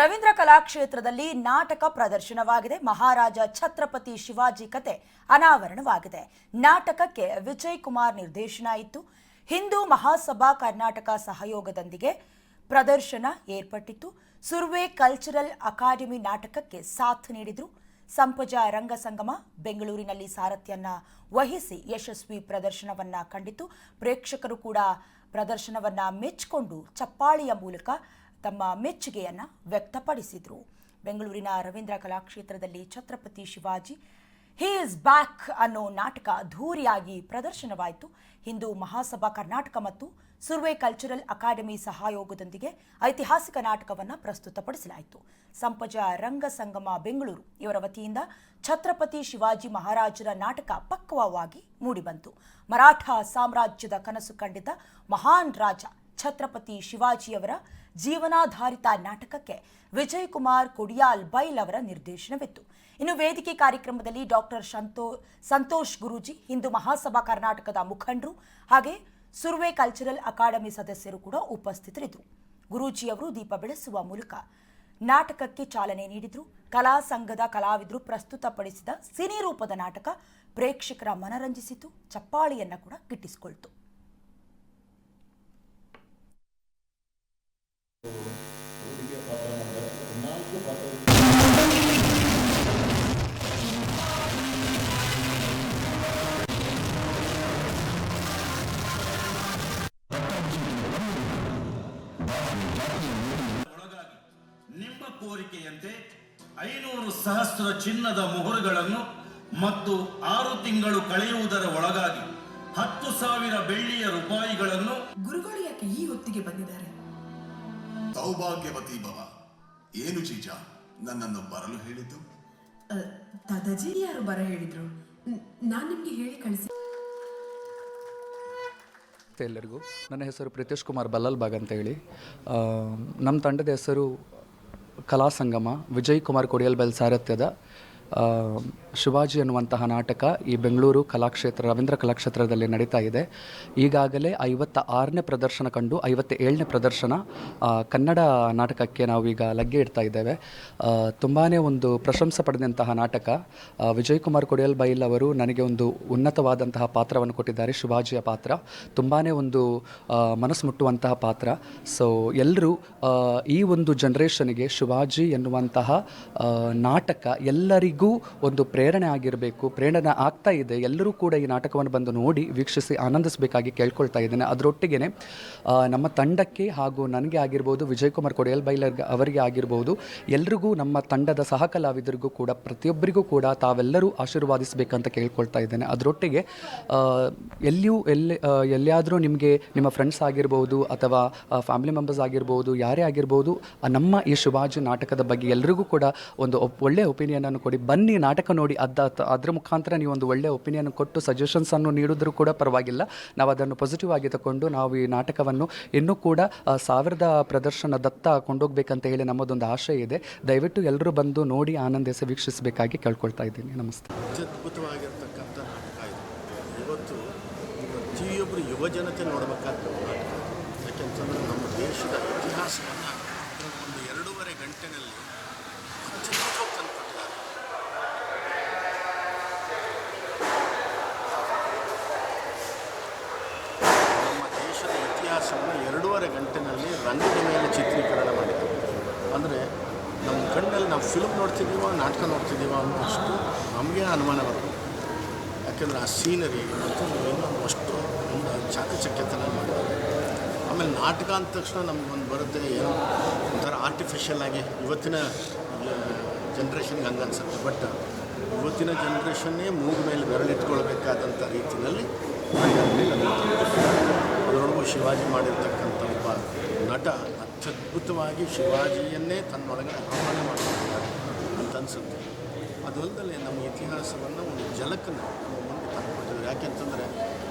ರವೀಂದ್ರ ಕಲಾಕ್ಷೇತ್ರದಲ್ಲಿ ನಾಟಕ ಪ್ರದರ್ಶನವಾಗಿದೆ. ಮಹಾರಾಜ ಛತ್ರಪತಿ ಶಿವಾಜಿ ಕತೆ ಅನಾವರಣವಾಗಿದೆ. ನಾಟಕಕ್ಕೆ ವಿಜಯ್ ಕುಮಾರ್ ನಿರ್ದೇಶನ ಇತ್ತು. ಹಿಂದೂ ಮಹಾಸಭಾ ಕರ್ನಾಟಕ ಸಹಯೋಗದೊಂದಿಗೆ ಪ್ರದರ್ಶನ ಏರ್ಪಟ್ಟಿತ್ತು. ಸುರ್ವೆ ಕಲ್ಚರಲ್ ಅಕಾಡೆಮಿ ನಾಟಕಕ್ಕೆ ಸಾಥ್ ನೀಡಿದ್ರು. ಸಂಪಜ ರಂಗಸಂಗಮ ಬೆಂಗಳೂರಿನಲ್ಲಿ ಸಾರಥ್ಯನ್ನ ವಹಿಸಿ ಯಶಸ್ವಿ ಪ್ರದರ್ಶನವನ್ನ ಕಂಡಿತು ಪ್ರೇಕ್ಷಕರು ಕೂಡ ಪ್ರದರ್ಶನವನ್ನ ಮೆಚ್ಚಿಕೊಂಡು ಚಪ್ಪಾಳಿಯ ಮೂಲಕ ತಮ್ಮ ಮೆಚ್ಚುಗೆಯನ್ನು ವ್ಯಕ್ತಪಡಿಸಿದರು. ಬೆಂಗಳೂರಿನ Ravindra ಕಲಾಕ್ಷೇತ್ರದಲ್ಲಿ Chhatrapati Shivaji he is back ಅನ್ನೋ ನಾಟಕ ಅದ್ಧೂರಿಯಾಗಿ ಪ್ರದರ್ಶನವಾಯಿತು. ಹಿಂದೂ ಮಹಾಸಭಾ ಕರ್ನಾಟಕ ಮತ್ತು ಸುರ್ವೆ ಕಲ್ಚರಲ್ ಅಕಾಡೆಮಿ ಸಹಯೋಗದೊಂದಿಗೆ ಐತಿಹಾಸಿಕ ನಾಟಕವನ್ನು ಪ್ರಸ್ತುತಪಡಿಸಲಾಯಿತು. ಸಂಪಜ ರಂಗಸಂಗಮ ಬೆಂಗಳೂರು ಇವರ ವತಿಯಿಂದ ಛತ್ರಪತಿ ಶಿವಾಜಿ ಮಹಾರಾಜರ ನಾಟಕ ಪಕ್ವವಾಗಿ ಮೂಡಿಬಂತು. ಮರಾಠ ಸಾಮ್ರಾಜ್ಯದ ಕನಸು ಕಂಡಿದ್ದ ಮಹಾನ್ ರಾಜ ಛತ್ರಪತಿ ಶಿವಾಜಿಯವರ ಜೀವನಾಧಾರಿತ ನಾಟಕಕ್ಕೆ ವಿಜಯ್ ಕುಮಾರ್ ಕೊಡಿಯಾಲ್ ಬೈಲ್ ಅವರ ನಿರ್ದೇಶನವಿತ್ತು. ಇನ್ನು ವೇದಿಕೆ ಕಾರ್ಯಕ್ರಮದಲ್ಲಿ ಡಾಕ್ಟರ್ ಸಂತೋ ಸಂತೋಷ್ ಗುರೂಜಿ, ಹಿಂದೂ ಮಹಾಸಭಾ ಕರ್ನಾಟಕದ ಮುಖಂಡರು ಹಾಗೆ ಸುರ್ವೆ ಕಲ್ಚರಲ್ ಅಕಾಡೆಮಿ ಸದಸ್ಯರು ಕೂಡ ಉಪಸ್ಥಿತರಿದ್ದರು. ಗುರೂಜಿಯವರು ದೀಪ ಬೆಳೆಸುವ ಮೂಲಕ ನಾಟಕಕ್ಕೆ ಚಾಲನೆ ನೀಡಿದರು. ಕಲಾ ಸಂಘದ ಕಲಾವಿದರು ಪ್ರಸ್ತುತಪಡಿಸಿದ ಸಿನಿ ರೂಪದ ನಾಟಕ ಪ್ರೇಕ್ಷಕರ ಮನರಂಜಿಸಿತು. ಚಪ್ಪಾಳಿಯನ್ನು ಕೂಡ ಗಿಟ್ಟಿಸಿಕೊಳ್ತು. ಒಳಗಾಗಿ ನಿಮ್ಮ ಕೋರಿಕೆಯಂತೆ ಐನೂರು ಸಹಸ್ರ ಚಿನ್ನದ ಮೊಹರುಗಳನ್ನು ಮತ್ತು ಆರು ತಿಂಗಳು ಕಳೆಯುವುದರ ಒಳಗಾಗಿ ಹತ್ತು ಸಾವಿರ ಬೆಳ್ಳಿಯ ರೂಪಾಯಿಗಳನ್ನು ಗುರುಗಳು ಯಾಕೆ ಈ ಹೊತ್ತಿಗೆ ಬಂದಿದ್ದಾರೆ? ಸೌಭಾಗ್ಯವತಿ ಭವ ಏನು ಚೀಚ ನನ್ನನ್ನು ಬರಲು ಹೇಳಿದ್ದು? ಅ, ದಾದಾಜಿ ಯಾರು ಬರ ಹೇಳಿದ್ರು? ನಾನು ನಿಮ್ಗೆ ಹೇಳಿ ಕಳಿಸಿ. ನಮಸ್ತೆ ಎಲ್ಲರಿಗೂ. ನನ್ನ ಹೆಸರು ಪ್ರಿತೇಶ್ ಕುಮಾರ್ ಬಲ್ಲಲ್ ಬಾಗ್ ಅಂತ ಹೇಳಿ. ನಮ್ಮ ತಂಡದ ಹೆಸರು ಕಲಾ ಸಂಗಮ, ವಿಜಯ್ ಕುಮಾರ್ ಕೊಡಿಯಲ್ ಬೆಲ್ ಸಾರಥ್ಯದ ಶಿವಾಜಿ ಅನ್ನುವಂತಹ ನಾಟಕ ಈ ಬೆಂಗಳೂರು ಕಲಾಕ್ಷೇತ್ರ, ರವೀಂದ್ರ ಕಲಾಕ್ಷೇತ್ರದಲ್ಲಿ ನಡೀತಾ ಇದೆ. ಈಗಾಗಲೇ ಐವತ್ತ ಆರನೇ ಪ್ರದರ್ಶನ ಕಂಡು ಐವತ್ತ ಏಳನೇ ಪ್ರದರ್ಶನ ಕನ್ನಡ ನಾಟಕಕ್ಕೆ ನಾವೀಗ ಲಗ್ಗೆ ಇಡ್ತಾ ಇದ್ದೇವೆ. ತುಂಬಾ ಒಂದು ಪ್ರಶಂಸೆ ಪಡೆದಂತಹ ನಾಟಕ. ವಿಜಯ್ ಕುಮಾರ್ ಕೊಡಿಯಲ್ ಬೈಲ್ ಅವರು ನನಗೆ ಒಂದು ಉನ್ನತವಾದಂತಹ ಪಾತ್ರವನ್ನು ಕೊಟ್ಟಿದ್ದಾರೆ, ಶಿವಾಜಿಯ ಪಾತ್ರ. ತುಂಬಾ ಒಂದು ಮನಸ್ಸು ಮುಟ್ಟುವಂತಹ ಪಾತ್ರ. ಸೊ ಎಲ್ಲರೂ ಈ ಒಂದು ಜನ್ರೇಷನ್ಗೆ ಶಿವಾಜಿ ಎನ್ನುವಂತಹ ನಾಟಕ ಎಲ್ಲರಿಗೂ ಒಂದು ಪ್ರೇರಣೆ ಆಗಿರಬೇಕು, ಪ್ರೇರಣೆ ಆಗ್ತಾ ಇದೆ, ಎಲ್ಲರೂ ಕೂಡ ಈ ನಾಟಕವನ್ನು ಬಂದು ನೋಡಿ ವೀಕ್ಷಿಸಿ ಆನಂದಿಸಬೇಕಾಗಿ ಕೇಳ್ಕೊಳ್ತಾ ಇದ್ದೇನೆ. ಅದರೊಟ್ಟಿಗೆ ನಮ್ಮ ತಂಡಕ್ಕೆ ಹಾಗೂ ನನಗೆ ಆಗಿರ್ಬೋದು ವಿಜಯ್ ಕುಮಾರ್ ಕೊಡಿಯಲ್ ಬೈಲರ್ ಅವರಿಗೆ ಆಗಿರ್ಬೋದು, ಎಲ್ರಿಗೂ ನಮ್ಮ ತಂಡದ ಸಹ ಕಲಾವಿದರಿಗೂ ಕೂಡ, ಪ್ರತಿಯೊಬ್ಬರಿಗೂ ಕೂಡ ತಾವೆಲ್ಲರೂ ಆಶೀರ್ವಾದಿಸಬೇಕಂತ ಕೇಳ್ಕೊಳ್ತಾ ಇದ್ದೇನೆ. ಅದರೊಟ್ಟಿಗೆ ಎಲ್ಲಿಯೂ ಎಲ್ಲಿ ಎಲ್ಲಿಯಾದರೂ ನಿಮಗೆ ನಿಮ್ಮ ಫ್ರೆಂಡ್ಸ್ ಆಗಿರ್ಬೋದು ಅಥವಾ ಫ್ಯಾಮಿಲಿ ಮೆಂಬರ್ಸ್ ಆಗಿರ್ಬೋದು, ಯಾರೇ ಆಗಿರ್ಬೋದು ನಮ್ಮ ಈ ಶಿವಾಜಿ ನಾಟಕದ ಬಗ್ಗೆ ಎಲ್ರಿಗೂ ಕೂಡ ಒಂದು ಒಳ್ಳೆಯ ಒಪಿನಿಯನ್ ಒಪಿನಿಯನನ್ನು ಕೊಡಿ. ಬನ್ನಿ ನಾಟಕ ನೋಡಿ. ಅದ ಅದರ ಮುಖಾಂತರ ನೀವು ಒಂದು ಒಳ್ಳೆಯ ಒಪಿನಿಯನ್ ಕೊಟ್ಟು ಸಜೆಷನ್ಸನ್ನು ನೀಡಿದ್ರೂ ಕೂಡ ಪರವಾಗಿಲ್ಲ. ನಾವು ಅದನ್ನು ಪಾಸಿಟಿವ್ ಆಗಿ ತಗೊಂಡು ನಾವು ಈ ನಾಟಕವನ್ನು ಇನ್ನೂ ಕೂಡ ಸಾವಿರದ ಪ್ರದರ್ಶನ ದತ್ತ ಕೊಂಡೋಗ್ಬೇಕಂತ ಹೇಳಿ ನಮ್ಮದೊಂದು ಆಶಯ ಇದೆ. ದಯವಿಟ್ಟು ಎಲ್ಲರೂ ಬಂದು ನೋಡಿ, ಆನಂದಿಸಿ, ವೀಕ್ಷಿಸಬೇಕಾಗಿ ಕೇಳ್ಕೊಳ್ತಾ ಇದ್ದೀನಿ. ನಮಸ್ತೆ. ಪ್ರತಿಯೊಬ್ಬರು ಯುವಜನತೆ ನೋಡಬೇಕಾದ ನಾಟಕ. ನಮ್ಮ ದೇಶದ ಇತಿಹಾಸವನ್ನು ಒಂದು ಎರಡೂವರೆ ಗಂಟೆನಲ್ಲಿ ಅತ್ಯದ್ಭುತವಾಗಿ ತಂದುಕೊಟ್ಟಿದ್ದಾರೆ ನಮ್ಮ ದೇಶದ ಇತಿಹಾಸವನ್ನು ಎರಡೂವರೆ ಗಂಟೆನಲ್ಲಿ ರಂಗದ ಮೇಲೆ ಚಿತ್ರೀಕರಣ ಮಾಡಿದ್ದಾರೆ ಅಂದರೆ ನಮ್ಮ ಕಣ್ಣಲ್ಲಿ ನಾವು ಫಿಲ್ಮ್ ನೋಡ್ತಿದ್ದೀವ, ನಾಟಕ ನೋಡ್ತಿದ್ದೀವ ಅನ್ನೋ ಅಷ್ಟು ನಮಗೆ ಅನುಮಾನ ಬರ್ತದೆ ಯಾಕೆಂದರೆ ಆ ಸೀನರಿ ಮತ್ತು ಇನ್ನೊಂದು ಅಷ್ಟು ಒಂದು ಚಾಕಚಕ್ಯತನ ಮಾಡಿದ್ದಾರೆ ಆಮೇಲೆ ನಾಟಕ ಅಂದ ತಕ್ಷಣ ನಮಗೊಂದು ಬರುತ್ತೆ, ಏನೋ ಒಂಥರ ಆರ್ಟಿಫಿಷಿಯಲ್ ಆಗಿ ಇವತ್ತಿನ ಜನ್ರೇಷನ್ಗೆ ಹಂಗೆ ಅನ್ಸುತ್ತೆ ಬಟ್ ಇವತ್ತಿನ ಜನ್ರೇಷನ್ನೇ ಮೂಗು ಮೇಲೆ ಬೆರಳಿಟ್ಕೊಳ್ಬೇಕಾದಂಥ ರೀತಿಯಲ್ಲಿ ಅದರೊಳಗೂ ಶಿವಾಜಿ ಮಾಡಿರ್ತಕ್ಕಂಥ ಒಬ್ಬ ನಟ ಅತ್ಯದ್ಭುತವಾಗಿ ಶಿವಾಜಿಯನ್ನೇ ತನ್ನೊಳಗೆ ಆಹ್ವಾನ ಮಾಡಿಕೊಂಡಿದ್ದಾರೆ ಅಂತ ಅನಿಸುತ್ತೆ. ಅದಲ್ಲದೆ ನಮ್ಮ ಇತಿಹಾಸವನ್ನು ಒಂದು ಜಲಕ್ಕನ್ನು ಮುಂದೆ ತಂದುಕೊಟ್ಟಿದ್ದಾರೆ. ಯಾಕೆಂತಂದರೆ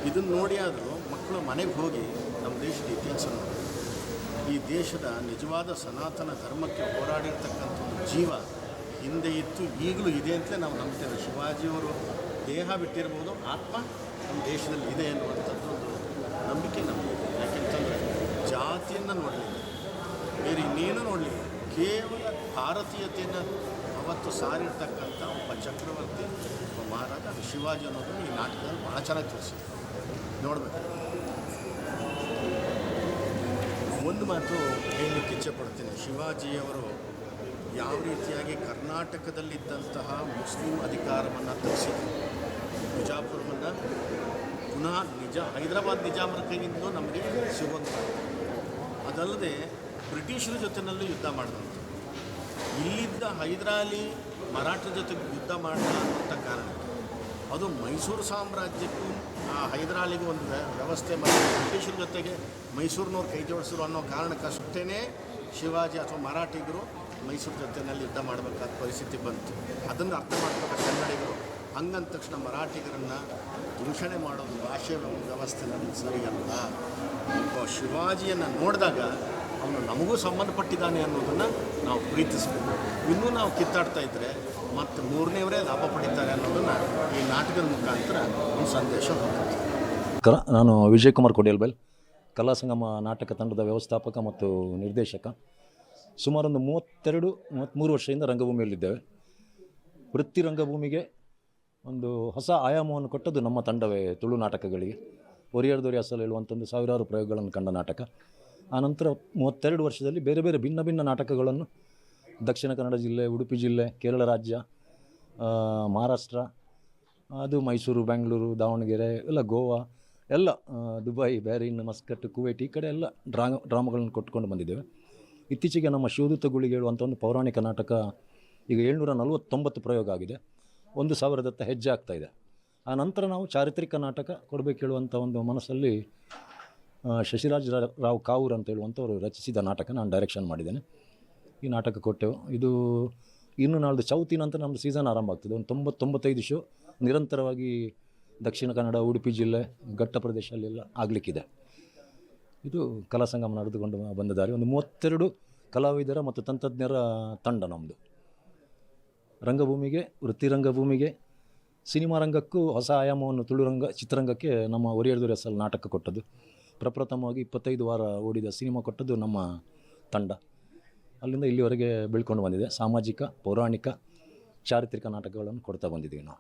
ಇದನ್ನು ನೋಡಿ ಆದರೂ ಮಕ್ಕಳು ಮನೆಗೆ ಹೋಗಿ ನಮ್ಮ ದೇಶದ ಇತಿಹಾಸ ನೋಡಿ ಈ ದೇಶದ ನಿಜವಾದ ಸನಾತನ ಧರ್ಮಕ್ಕೆ ಹೋರಾಡಿರ್ತಕ್ಕಂಥ ಒಂದು ಜೀವ ಹಿಂದೆ ಇತ್ತು, ಈಗಲೂ ಇದೆ ಅಂತಲೇ ನಾವು ನಂಬ್ತೇವೆ. ಶಿವಾಜಿಯವರು ದೇಹ ಬಿಟ್ಟಿರ್ಬೋದು, ಆತ್ಮ ನಮ್ಮ ದೇಶದಲ್ಲಿ ಇದೆ ಅನ್ನುವಂಥದ್ದು ಒಂದು ನಂಬಿಕೆ ನಮಗೆ ಯಾಕೆಂತಂದರೆ ಜಾತಿಯನ್ನು ನೋಡಲಿಲ್ಲ ಬೇರೆ ಇನ್ನೇನು ನೋಡಲಿ, ಕೇವಲ ಭಾರತೀಯತೆಯನ್ನು ಅವತ್ತು ಸಾರಿರ್ತಕ್ಕಂಥ ಒಬ್ಬ ಚಕ್ರವರ್ತಿ, ಒಬ್ಬ ಮಹಾರಾಜ ಶಿವಾಜಿ ಅನ್ನೋದನ್ನು ಈ ನಾಟಕದಲ್ಲಿ ಭಾಳ ಚೆನ್ನಾಗಿ ತಿಳಿಸಿದೆ ನೋಡಬೇಕು. ಒಂದು ಮಾತು ಹೇಳಲಿಕ್ಕೆ ಇಚ್ಛೆಪಡ್ತೀನಿ ಶಿವಾಜಿಯವರು ಯಾವ ರೀತಿಯಾಗಿ ಕರ್ನಾಟಕದಲ್ಲಿದ್ದಂತಹ ಮುಸ್ಲಿಂ ಅಧಿಕಾರವನ್ನು ತರಿಸಿದ್ರು? ಬಿಜಾಪುರವನ್ನು, ಪುನಃ ನಿಜ ಹೈದರಾಬಾದ್ ನಿಜಾಮರ ಕೈಯಿಂದ ನಮಗೆ ಸಿಗುವಂಥ ಅದಲ್ಲದೆ ಬ್ರಿಟಿಷರ ಜೊತೆನಲ್ಲೂ ಯುದ್ಧ ಮಾಡಿದಂಥ ಇಲ್ಲಿದ್ದ ಹೈದರಾಲಿ ಮರಾಠರ ಜೊತೆಗೆ ಯುದ್ಧ ಮಾಡಿದ ಅನ್ನೋಂಥ ಕಾರಣ. ಅದು ಮೈಸೂರು ಸಾಮ್ರಾಜ್ಯಕ್ಕೂ ಆ ಹೈದರಾಲಿಗೂ ಒಂದು ವ್ಯವಸ್ಥೆ ಮತ್ತು ಬ್ರಿಟಿಷರ ಜೊತೆಗೆ ಮೈಸೂರಿನವ್ರು ಕೈ ಜೋಡಿಸಿದ್ರು ಅನ್ನೋ ಕಾರಣಕ್ಕಷ್ಟೇ ಶಿವಾಜಿ ಅಥವಾ ಮರಾಠಿಗರು ಮೈಸೂರು ಜೊತೆಯಲ್ಲಿ ಯುದ್ಧ ಮಾಡಬೇಕಾದ ಪರಿಸ್ಥಿತಿ ಬಂತು. ಅದನ್ನು ಅರ್ಥ ಮಾಡ್ಬೇಕು ಕನ್ನಡಿಗರು. ಹಂಗಂದ ತಕ್ಷಣ ಮರಾಠಿಗರನ್ನು ದೂಷಣೆ ಮಾಡೋದು ಭಾಷೆ ವ್ಯವಸ್ಥೆ ನಮಗೆ ಸರಿಯಲ್ಲ. ಒಬ್ಬ ಶಿವಾಜಿಯನ್ನು ನೋಡಿದಾಗ ಅವನು ನಮಗೂ ಸಂಬಂಧಪಟ್ಟಿದ್ದಾನೆ ಅನ್ನೋದನ್ನು ನಾವು ಪ್ರೀತಿಸಬೇಕು. ಇನ್ನೂ ನಾವು ಕಿತ್ತಾಡ್ತಾ ಇದ್ದರೆ ಮತ್ತು ಮೂರನೇವರೇ ಲಾಭ ಪಡಿತಾರೆ ಅನ್ನೋದನ್ನು ಈ ನಾಟಕದ ಮುಖಾಂತರ ಒಂದು ಸಂದೇಶ ಹೋಗುತ್ತೆ ನಾನು ವಿಜಯ್ ಕುಮಾರ್ ಕಲಾಸಂಗಮ ಕಲಾ ಸಂಗಮ ನಾಟಕ ತಂಡದ ವ್ಯವಸ್ಥಾಪಕ ಮತ್ತು ನಿರ್ದೇಶಕ. ಸುಮಾರೊಂದು ಮೂವತ್ತೆರಡು ಮೂವತ್ತ್ಮೂರು ವರ್ಷದಿಂದ ರಂಗಭೂಮಿಯಲ್ಲಿದ್ದೇವೆ. ವೃತ್ತಿ ರಂಗಭೂಮಿಗೆ ಒಂದು ಹೊಸ ಆಯಾಮವನ್ನು ಕೊಟ್ಟದ್ದು ನಮ್ಮ ತಂಡವೇ ತುಳು ನಾಟಕಗಳಿಗೆ. ಒರಿಯರ್ ದೊರೆ ಅಸಲು ಹೇಳುವಂಥ ಒಂದು ಸಾವಿರಾರು ಪ್ರಯೋಗಗಳನ್ನು ಕಂಡ ನಾಟಕ. ಆನಂತರ ಮೂವತ್ತೆರಡು ವರ್ಷದಲ್ಲಿ ಬೇರೆ ಬೇರೆ ಭಿನ್ನ ಭಿನ್ನ ನಾಟಕಗಳನ್ನು ದಕ್ಷಿಣ ಕನ್ನಡ ಜಿಲ್ಲೆ, ಉಡುಪಿ ಜಿಲ್ಲೆ, ಕೇರಳ ರಾಜ್ಯ ಮಹಾರಾಷ್ಟ್ರ, ಅದು ಮೈಸೂರು, ಬೆಂಗಳೂರು, ದಾವಣಗೆರೆ, ಎಲ್ಲ ಗೋವಾ, ಎಲ್ಲ ದುಬೈ, ಬ್ಯಾರಿನ್, ಮಸ್ಕಟ್, ಕುವೈಟ್ ಈ ಕಡೆ ಎಲ್ಲ ಡ್ರಾ ಡ್ರಾಮಾಗಳನ್ನು ಕೊಟ್ಕೊಂಡು ಬಂದಿದ್ದೇವೆ. ಇತ್ತೀಚೆಗೆ ನಮ್ಮ ಶಿವದೂತ ಗುಳಿಗೆ ಹೇಳುವಂಥ ಒಂದು ಪೌರಾಣಿಕ ನಾಟಕ ಈಗ ಏಳ್ನೂರ ನಲವತ್ತೊಂಬತ್ತು ಪ್ರಯೋಗ ಆಗಿದೆ. ಒಂದು ಸಾವಿರದತ್ತ ಹೆಜ್ಜೆ ಆಗ್ತಾಯಿದೆ ಆ ನಂತರ ನಾವು ಚಾರಿತ್ರಿಕ ನಾಟಕ ಕೊಡಬೇಕು ಹೇಳುವಂಥ ಒಂದು ಮನಸ್ಸಲ್ಲಿ ಶಶಿರಾಜ್ ರಾವ್ ಕಾವೂರ್ ಅಂತ ಹೇಳುವಂಥವ್ರು ರಚಿಸಿದ ನಾಟಕ ನಾನು ಡೈರೆಕ್ಷನ್ ಮಾಡಿದ್ದೇನೆ. ಈ ನಾಟಕ ಕೊಟ್ಟೆವು. ಇದು ಇನ್ನು ನಾಳ್ದು ಚೌತಿ ನಂತರ ನಮ್ಮದು ಸೀಸನ್ ಆರಂಭ ಆಗ್ತದೆ. ಒಂದು ತೊಂಬತ್ತೊಂಬತ್ತೈದು ಶೋ ನಿರಂತರವಾಗಿ ದಕ್ಷಿಣ ಕನ್ನಡ, ಉಡುಪಿ ಜಿಲ್ಲೆ, ಘಟ್ಟ ಪ್ರದೇಶದಲ್ಲೆಲ್ಲ ಆಗಲಿಕ್ಕಿದೆ. ಇದು ಕಲಾ ಸಂಗಮ ನಡೆದುಕೊಂಡು ಬಂದ ದಾರಿ. ಒಂದು ಮೂವತ್ತೆರಡು ಕಲಾವಿದರ ಮತ್ತು ತಂತ್ರಜ್ಞರ ತಂಡ ನಮ್ಮದು ರಂಗಭೂಮಿಗೆ ವೃತ್ತಿ ರಂಗಭೂಮಿಗೆ ಸಿನಿಮಾ ರಂಗಕ್ಕೂ ಹೊಸ ಆಯಾಮವನ್ನು ತುಳುರಂಗ ಚಿತ್ರರಂಗಕ್ಕೆ ನಮ್ಮ ಒರಿಯರ್ದು ಹೆಸರು ನಾಟಕ ಕೊಟ್ಟದ್ದು. ಪ್ರಪ್ರಥಮವಾಗಿ ಇಪ್ಪತ್ತೈದು ವಾರ ಓಡಿದ ಸಿನಿಮಾ ಕೊಟ್ಟದ್ದು ನಮ್ಮ ತಂಡ. ಅಲ್ಲಿಂದ ಇಲ್ಲಿವರೆಗೆ ಬೆಳ್ಕೊಂಡು ಬಂದಿದೆ. ಸಾಮಾಜಿಕ, ಪೌರಾಣಿಕ, ಚಾರಿತ್ರಿಕ ನಾಟಕಗಳನ್ನು ಕೊಡ್ತಾ ಬಂದಿದ್ದೀವಿ ನಾವು.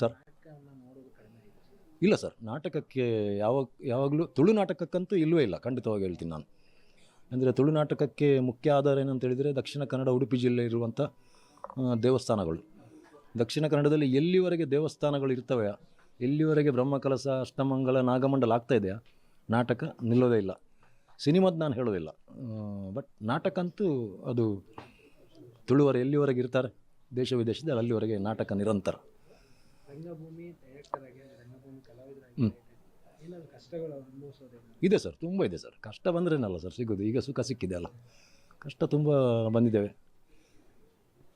ಸರ್? ಇಲ್ಲ ಸರ್, ನಾಟಕಕ್ಕೆ ಯಾವಾಗ ಯಾವಾಗಲೂ ತುಳು ನಾಟಕಕ್ಕಂತೂ ಇಲ್ಲವೇ ಇಲ್ಲ, ಖಂಡಿತವಾಗಿ ಹೇಳ್ತೀನಿ ನಾನು. ಅಂದರೆ ತುಳು ನಾಟಕಕ್ಕೆ ಮುಖ್ಯ ಆಧಾರ ಏನಂತ ಹೇಳಿದರೆ ದಕ್ಷಿಣ ಕನ್ನಡ, ಉಡುಪಿ ಜಿಲ್ಲೆ ಇರುವಂಥ ದೇವಸ್ಥಾನಗಳು. ದಕ್ಷಿಣ ಕನ್ನಡದಲ್ಲಿ ಎಲ್ಲಿವರೆಗೆ ದೇವಸ್ಥಾನಗಳು ಇರ್ತವೆ? ಎಲ್ಲಿವರೆಗೆ ಬ್ರಹ್ಮಕಲಸ ಅಷ್ಟಮಂಗಲ ನಾಗಮಂಡಲ ಆಗ್ತಾ ಇದೆಯಾ? ನಾಟಕ ನಿಲ್ಲೋದೇ ಇಲ್ಲ. ಸಿನಿಮಾದ ನಾನು ಹೇಳೋದಿಲ್ಲ. ಬಟ್ ನಾಟಕ ಅಂತೂ ಅದು ತುಳುವರು ಎಲ್ಲಿವರೆಗೆ ಇರ್ತಾರೆ? ದೇಶ ವಿದೇಶದಲ್ಲಿ ಅಲ್ಲಿವರೆಗೆ ನಾಟಕ ನಿರಂತರ. ಹ್ಮ್. ಇದೆ ಸರ್ ತುಂಬ ಇದೆ ಸರ್. ಕಷ್ಟ ಬಂದ್ರೇನಲ್ಲ ಸರ್ ಸಿಗೋದು. ಈಗ ಸುಖ ಸಿಕ್ಕಿದೆ ಅಲ್ಲ. ಕಷ್ಟ ತುಂಬ ಬಂದಿದ್ದೇವೆ.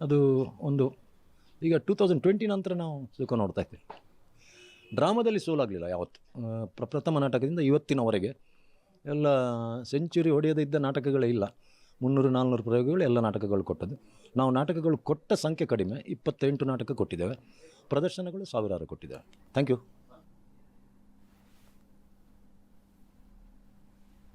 ಅದು ಒಂದು ಈಗ ಟೂ ತೌಸಂಡ್ ಟ್ವೆಂಟಿ ನಂತರ ನಾವು ಸುಖ ನೋಡ್ತಾ ಇದ್ದೀವಿ ಡ್ರಾಮಾದಲ್ಲಿ ಸೋಲಾಗಲಿಲ್ಲ ಯಾವತ್ತು. ಆ, ಪ್ರ ಪ್ರಥಮ ನಾಟಕದಿಂದ ಇವತ್ತಿನವರೆಗೆ ಎಲ್ಲ ಸೆಂಚುರಿ ಹೊಡೆಯದೇ ಇದ್ದ ನಾಟಕಗಳೇ ಇಲ್ಲ. ಮುನ್ನೂರು ನಾಲ್ನೂರು ಪ್ರಯೋಗಗಳು ಎಲ್ಲ ನಾಟಕಗಳು ಕೊಟ್ಟದ್ದು. ನಾವು ನಾಟಕಗಳು ಕೊಟ್ಟ ಸಂಖ್ಯೆ ಕಡಿಮೆ ಇಪ್ಪತ್ತೆಂಟು ನಾಟಕ ಕೊಟ್ಟಿದ್ದೇವೆ. ಪ್ರದರ್ಶನಗಳು ಸಾವಿರಾರು ಕೊಟ್ಟಿದ್ದೇವೆ. Thank you